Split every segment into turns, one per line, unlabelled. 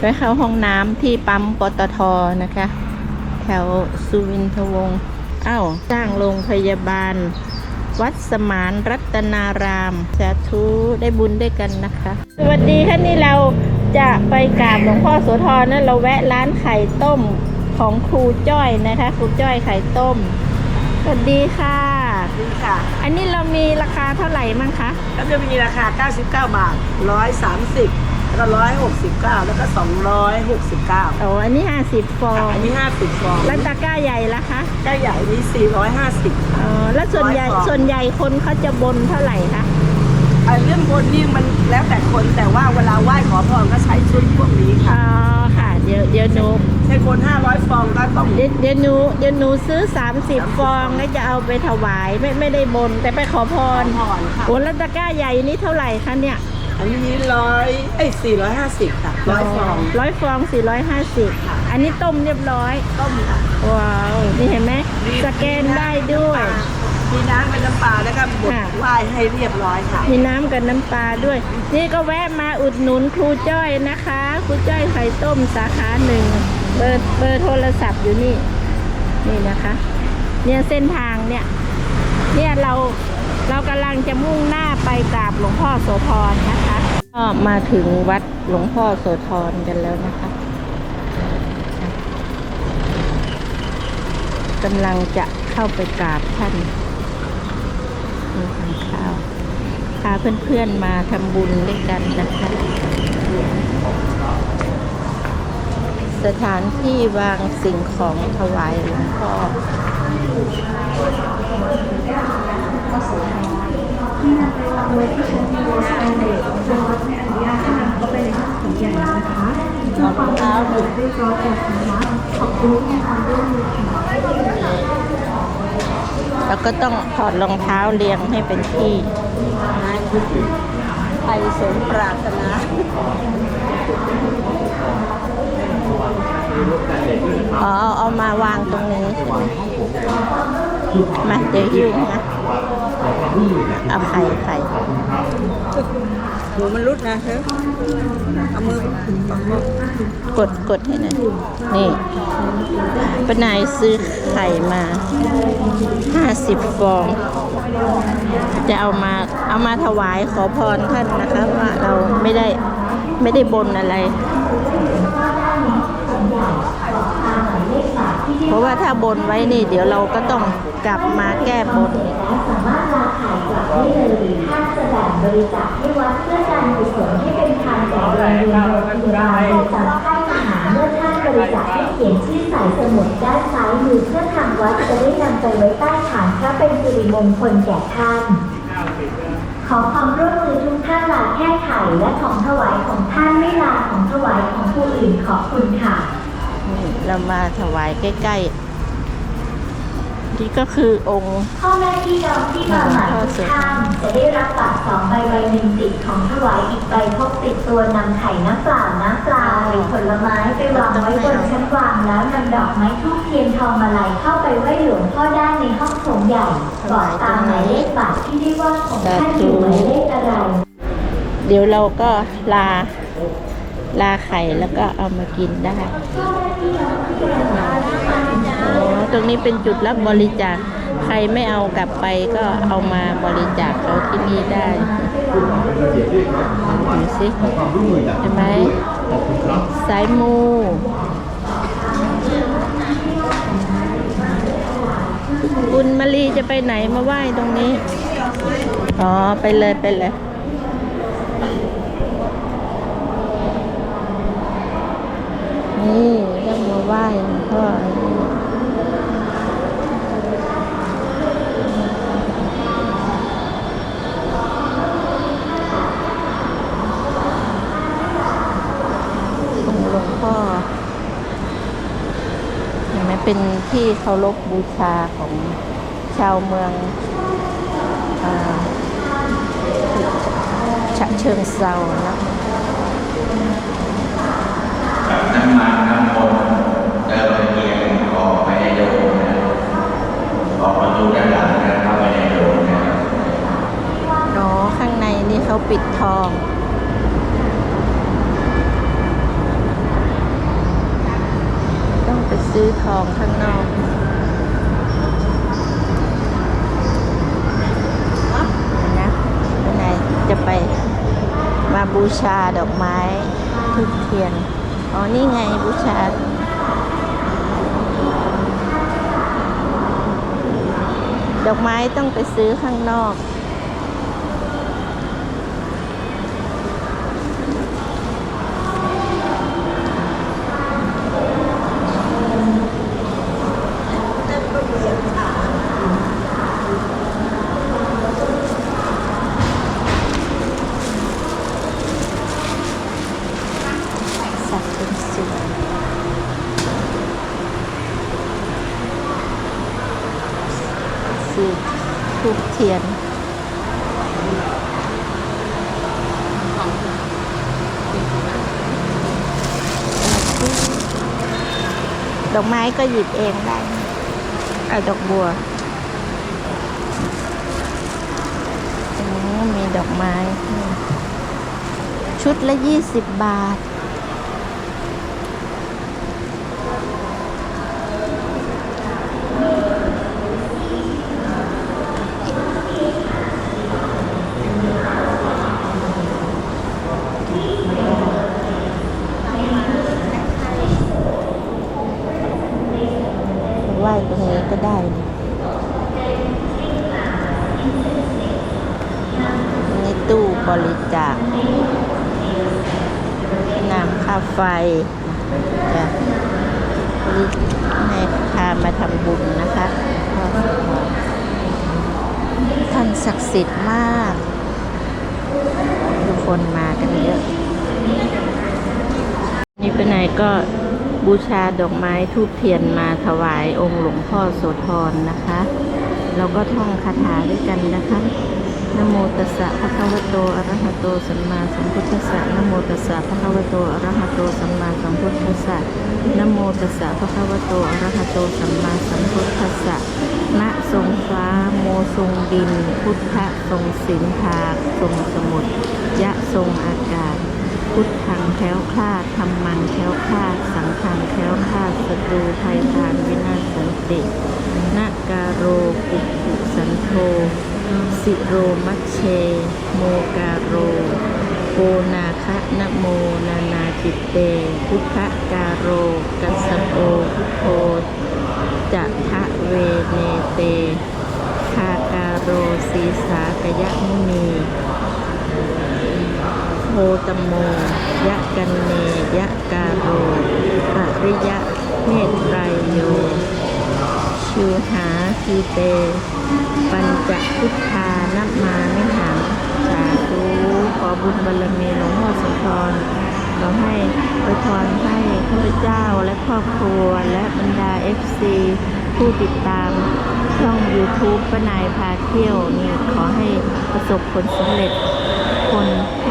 ไปเข้าห้องน้ำที่ปั๊มปตทนะคะ แถวสุวินทวงศ์อ้าวสร้างโรงพยาบาล วัดสมานรัตนารามสาธุได้บุญด้วยกันนะคะ สวัสดีค่ะนี่เราจะไปกราบหลวงพ่อโสธรนะเราแวะร้านไข่ต้มของครูจ้อยนะคะ ครูจ้อยไข่ต้ม สวัสดีค่ะ
นี่ค่ะ
อันนี้เรามีราคาเท่าไหร่มั่งคะ
แล้วจะมีราคา 99 บาท 130 แล้วก็169แล้วก็269
โอ้อันนี้ 50 ฟอง
อันนี้50ฟอง
แล้วตะกร้าใหญ่ละคะ
ใกล้ใหญ่นี่450
อ๋อแล้วส่วนใหญ่
ร้อยฟอง
ส่วนใหญ่คนเขาจะบนเท่าไหร่คะ
ไอ้เรื่องบนนี่มันแล้วแต่คนแต่ว่าเวลาไหว้ขอพรก็ใช้ชุดพวกนี้
อ๋
ค่ะ
อค่ะ เดี๋ยวเดี๋ยวหนู
ใช้คน500ฟองก็ต้อง
เดี๋ยวเดี๋ยวหนูเดี๋ยวหนูซื้อ 30 ฟองแล้วจะเอาไปถวายไม่ไม่ได้บนแต่ไปขอพร
พรค่ะ
โอ้แล้วตะกร้าใหญ่นี่เท่าไหร่คะเนี่ย
อันนี้ร้อยเอ้ย450ค่ะร้อยฟอง
ร้อยฟอง450อันนี้ต้มเรียบร้อย
ต้มค่ะ
ว้าว นี่เห็นไหมสแกนได้ด้วย
มีน้ำเป็นน้ำปลาแล้วก็บด
ค่ะ
ไหว้ให้เรียบร้อยค่ะ
มีน้ำกับน้ำปลาด้วย นี่ก็แวะมาอุดหนุนครูจ้อยนะคะ ครูจ้อยไข่ต้มสาขาหนึ่ง เบอร์เบอร์โทรศัพท์อยู่นี่ นี่นะคะ เนี่ยเส้นทางเนี่ย เนี่ยเราเรากำลั งจะมุ่งหน้าไปกราบหลวงพ่อโสธรนะคะ ก็มาถึงวัดหลวงพ่อโสธรกันแล้วนะคะกำลังจะเข้าไปกราบท่านมีทานข้าวพาเพื่อนๆมาทำบุญด้วยกันนะคะสถานที่วางสิ่งของถวายหลวงพ่อ แล้วก็ต้องถอดรองเท้าเรียงให้เป็นที่
ไทยสมปรารถนา
อ๋อเอามาวางตรงนี้ มาเดี๋ยวยุ่งนะเอาไข่ไข่
หมูมันรุดนะเธอเอามือปังมือก
ดกดให้หน่อยนี่ป้านายซื้อไข่มาห้าสิบฟอง จะเอามาเอามาถวายขอพรท่านนะคะว่าเราไม่ได้ไม่ได้บนอะไร เพราะว่าถ้าบนไว้นี่ เดี๋ยวเราก็ต้องกลับมาแก้บนอีก
สามารถมาขายของได้เลยถ้าจะแบ่งบริจาคให้วัดเพื่อการกุศลให้เป็นทานแก่โรงเรียนโรงพยาบาลจะจัดให้ทหารเมื่อท่านบริจาคให้เขียนชื่อใส่สมุดด้านซ้ายมือเพื่อทางวัดจะได้นำไปไว้ใต้ฐานพระเป็นสิริมงคลแก่ท่านขอความร่วมมือทุกท่านลาแค่ไข่และของถวายของท่านไม่ลาของถวายของผู้อื่นขอบคุณค่ะ
เรามาถวายใกล้ๆ นี่ก็คือองค์
พ่อแม่พี่น้องที่มาใหม่ทุกท่านจะได้รับบัตรสองใบใบหนึ่งติดของถวายอีกใบพกติดตัวนำไข่น้ำเปล่าน้ำปลาหรือผลไม้ไปวางไว้บนชั้นวางแล้วนำดอกไม้ทูบเทียนทองมาลัยเข้าไปไหว้หลวงพ่อด้านในห้องโถงใหญ่บอกตามหมายเลขบัตรที่ได้ว่าของท่านอยู่หมายเลขอะไร
เดี๋ยวเราก็ลา ลาไข่แล้วก็เอามากินได้อ๋อตรงนี้เป็นจุดรับบริจาค ใครไม่เอากลับไปก็เอามาบริจาคเขาที่นี่ได้ดูสิเห็นไหมสายมูคุณมารีจะไปไหนมาไหว้ตรงนี้ อ๋อ ไปเลยไปเลย นี่ต้องมา ไหว้หลวงพ่องค์หลวงพ่อเห็นไหมเป็นที่เคารพบูชาของชาวเมืองอฉะเชิงเซานะ
น้ำมันน้ำมนต์เดินตะเกียงออกไปในโดมนะออกประตูด้านหลังนะเข้าไปในโดมนะ
อ๋อ ข้างในนี่เขาปิดทอง อ องข้างนอกนะเป็นไงจะไปมา บูชาดอกไม้ทุกเทียน อ๋อ นี่ไงบูชาดอกไม้ต้องไปซื้อข้างนอก สัตว์เป็นส่วนซื้อ ทียน ดอกไม้ก็หยิบเองได้เอาดอกบัวมีดอกไม้ ชุดละยี่สิบบาท ว้ตรงนี้ก็ได้นี่นี่ตู้บริจาคน้ำค่าไฟจะให้พามาทำบุญนะคะท่านศักดิ์สิทธิ์มาก ทุกคนมากันเยอะ นี่เป็นไหนก็ บูชาดอกไม้ทูบเทียนมาถวายองค์หลวงพ่อโสธรนะคะ เราก็ท่องคาถาด้วยกันนะคะนะโมตัสสะภะคะวะโตอะระหะโตสัมมาสัมพุทธัสสะนะโมตัสสะภะคะวะโตอะระหะโตสัมมาสัมพุทธัสสะนะโมตัสสะภะคะวะโตอะระหะโตสัมมาสัมพุทธัสสะนะทรงฟ้าโมทรงดิน พุทธะทรงสินธาทรงสมุทรยะทรงอากาศ พุทธังแคล้วคลาดธรรมังแคล้วคลาด สังฆังแคล้วคลาดศัตรูภัยทานวินาศสันตินาการโรปุปุสันโธสิโรมัชเช โมการโรโกนาคะนโมนานาจิตเต พุทธการโร กัสโปพุทโธจะทะเวเนเตคาการโรสีสากยะมุนี ตโม ยะกันเนยะกาโรปริยะเมตไตรโย ชิวหาทีเต ปัญจพุทธานัมมานิหังสาธุขอบุญบารมีหลวงพ่อสมพรเราให้อวยพรให้ข้าพเจ้าและครอบครัวและบรรดา FC ผู้ติดตามช่อง YouTube ป้านายพาเที่ยวนี่ขอให้ประสบผลสำเร็จ คน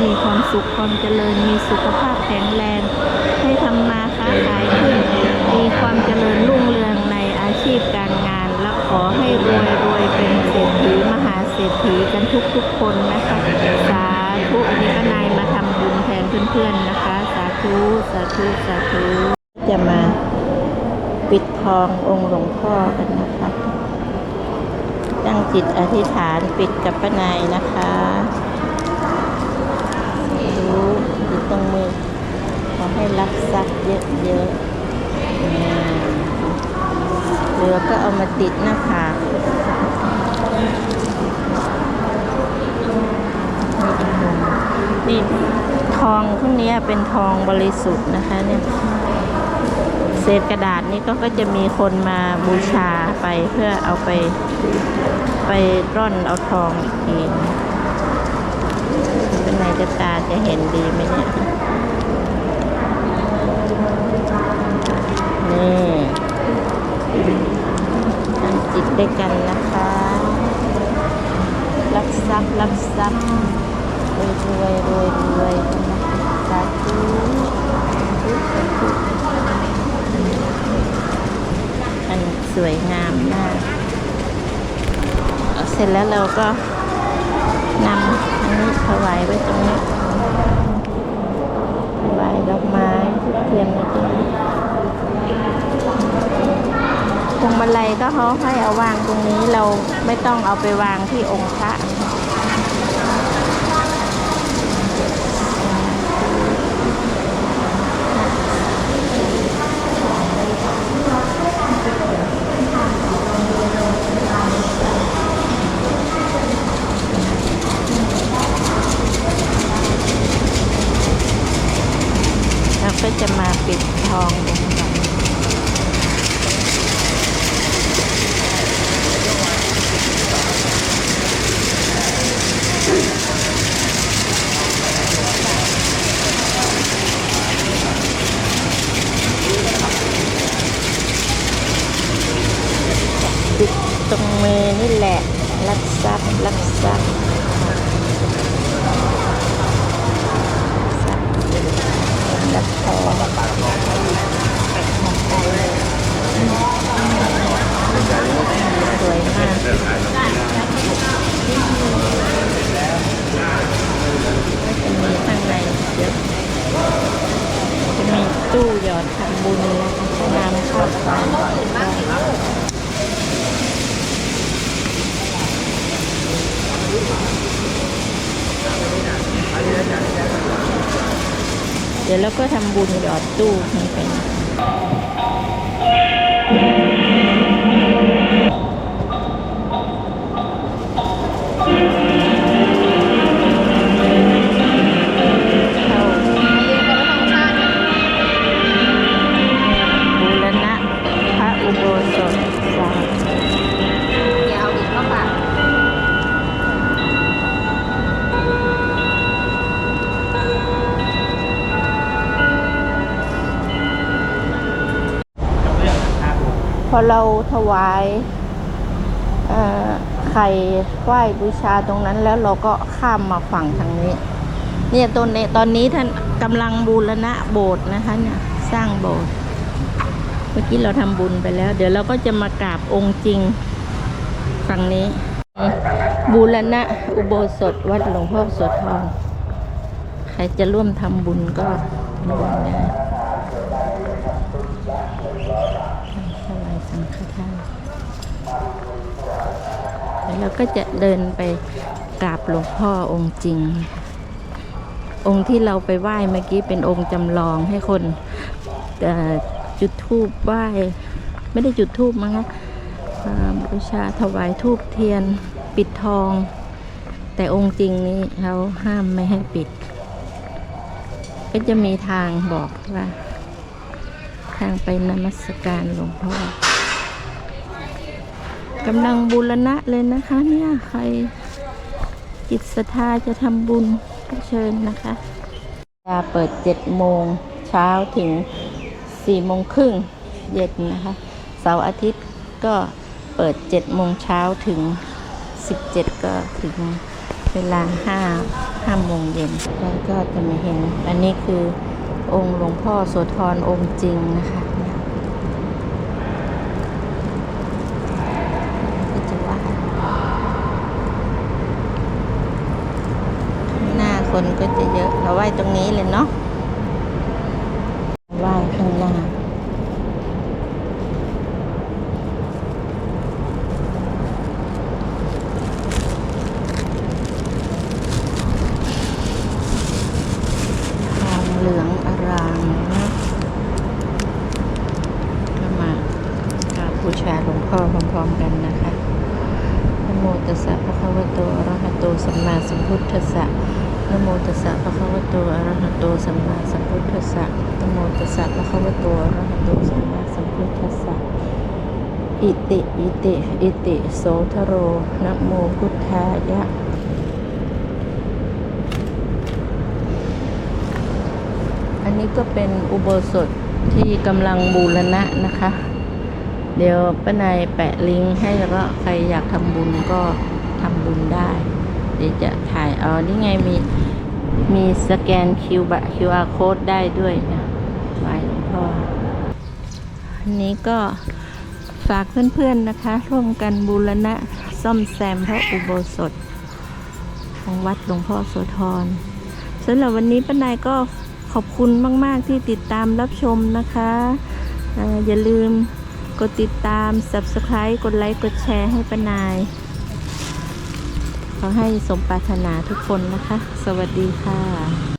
มีความสุขความเจริญมีสุขภาพแข็งแรง ให้ทำมาค้าขายขึ้น มีความเจริญรุ่งเรืองในอาชีพการงาน และขอให้รวยรวยเป็นเศรษฐีมหาเศรษฐีกันทุกทุกคนนะคะสาธุอันนี้ก็นายมาทำบุญแทนเพื่อนๆนะคะ สาธุสาธุสาธุจะมาปิดทององค์หลวงพ่อกันนะคะตั้งจิตอธิษฐานปิดกับป้านายนะคะ รู้อยู่ตรงมือขอให้รับทรัพย์เยอะๆเหลือก็เอามาติดหน้าผากนี่ทองพวกนี้เป็นทองบริสุทธิ์นะคะเนี่ยเศษกระดาษนี้ก็ก็จะมีคนมาบูชาไปเพื่อเอาไป ไปร่อนเอาทองอีกทีเป็นไง จะตาจะเห็นดีไหมเนี่ย นี่ตั้งจิตด้วยกันนะคะ รับทรัพย์รับทรัพย์รวยรวยรวยรวยสาธุอันสวยงามมากเสร็จแล้วเราก็นำ ถวายไว้ตรงนี้ถวายดอกไม้ทุกเทียนไว้ตรงนี้พวงมาลัยก็เขาให้เอาวางตรงนี้เราไม่ต้องเอาไปวางที่องค์พระ เราก็ จะมาปิดทององค์ก่อนปิดตรงมือนี่แหละ รักทรัพย์รักทรัพย์รักทองสวยมากก็จะมีข้างในเยอะจะมีตู้หยอดทำบุญนะคะน้ำข้าวสารเดี๋ยวเราก็ทำบุญหยอดตู้นี้ไป เราถวายไข่ไหว้บูชาตรงนั้นแล้วเราก็ข้ามมาฝั่งทางนี้ เนี่ยตอนนี้ตอนนี้ท่านกำลังบูรณะโบสถ์นะคะเนี่ยสร้างโบสถ์เมื่อกี้เราทำบุญไปแล้ว เดี๋ยวเราก็จะมากราบองค์จริงฝั่งนี้ บูรณะอุโบสถวัดหลวงพ่อโสธรใครจะร่วมทำบุญก็ร่วมได้ถวายสังฆทาน แล้วเราก็จะเดินไปกราบหลวงพ่อองค์จริง องค์ที่เราไปไหว้เมื่อกี้เป็นองค์จำลองให้คนจุดธูปไหว้ ไม่ได้จุดธูปมั้งคะบูชาถวายธูปเทียนปิดทอง แต่องค์จริงนี้เขาห้ามไม่ให้ปิด ก็จะมีทางบอกว่า ทางไปนมัสการหลวงพ่อ กำลังบูรณะเลยนะคะ เนี่ยใครจิตศรัทธาจะทำบุญก็เชิญนะคะจะเปิดเจ็ดโมงเช้าถึงสี่โมงครึ่งเย็นนะคะ เสาร์อาทิตย์ก็เปิดเจ็ดโมงเช้าถึงสิบเจ็ดก็ถึงเวลาห้าห้าโมงเย็นแล้วก็จะมาเห็น อันนี้คือองค์หลวงพ่อโสธรองค์จริงนะคะก็จะไหว่า ข้างหน้า คนก็จะเยอะเราไหว้ตรงนี้เลยเนาะไหว้ข้างหน้า ทองเหลืองอารามนะก็มากราบบูชาหลวงพ่อพร้อมๆกันนะคะนะโมตัสสะภะคะวะโตอะระหะโตสัมมาสัมพุทธัสสะนะโมตัสสะภะคะวะโตอะระหะโตสัมมาสัมพุทธัสสะนะโมตัสสะคะวะโตอะระหะโตสัมมาสัมพุทธัสสะอิติ อิติ อิติ โสทโรนะโมพุทธายะ อันนี้ก็เป็นอุโบสถที่กำลังบูรณะนะคะ เดี๋ยวป้านายแปะลิงก์ให้แล้วก็ใครอยากทำบุญก็ทำบุญได้ เดี๋ยวจะถ่ายเอานี่ไงมีมีสแกนคิวบะ QR code ได้ด้วยนะไหว้หลวงพ่อ อันนี้ก็ฝากเพื่อนๆนะคะ ร่วมกันบูรณะซ่อมแซมพระอุโบสถ ของวัดหลวงพ่อโสธรสำหรับวันนี้ป้านายก็ขอบคุณมาก ๆ ที่ติดตามรับชมนะคะเอ่ออย่าลืมกดติดตาม subscribe กดไลค์ กดแชร์ให้ป้านาย ขอให้สมปรารถนาทุกคนนะคะ สวัสดีค่ะ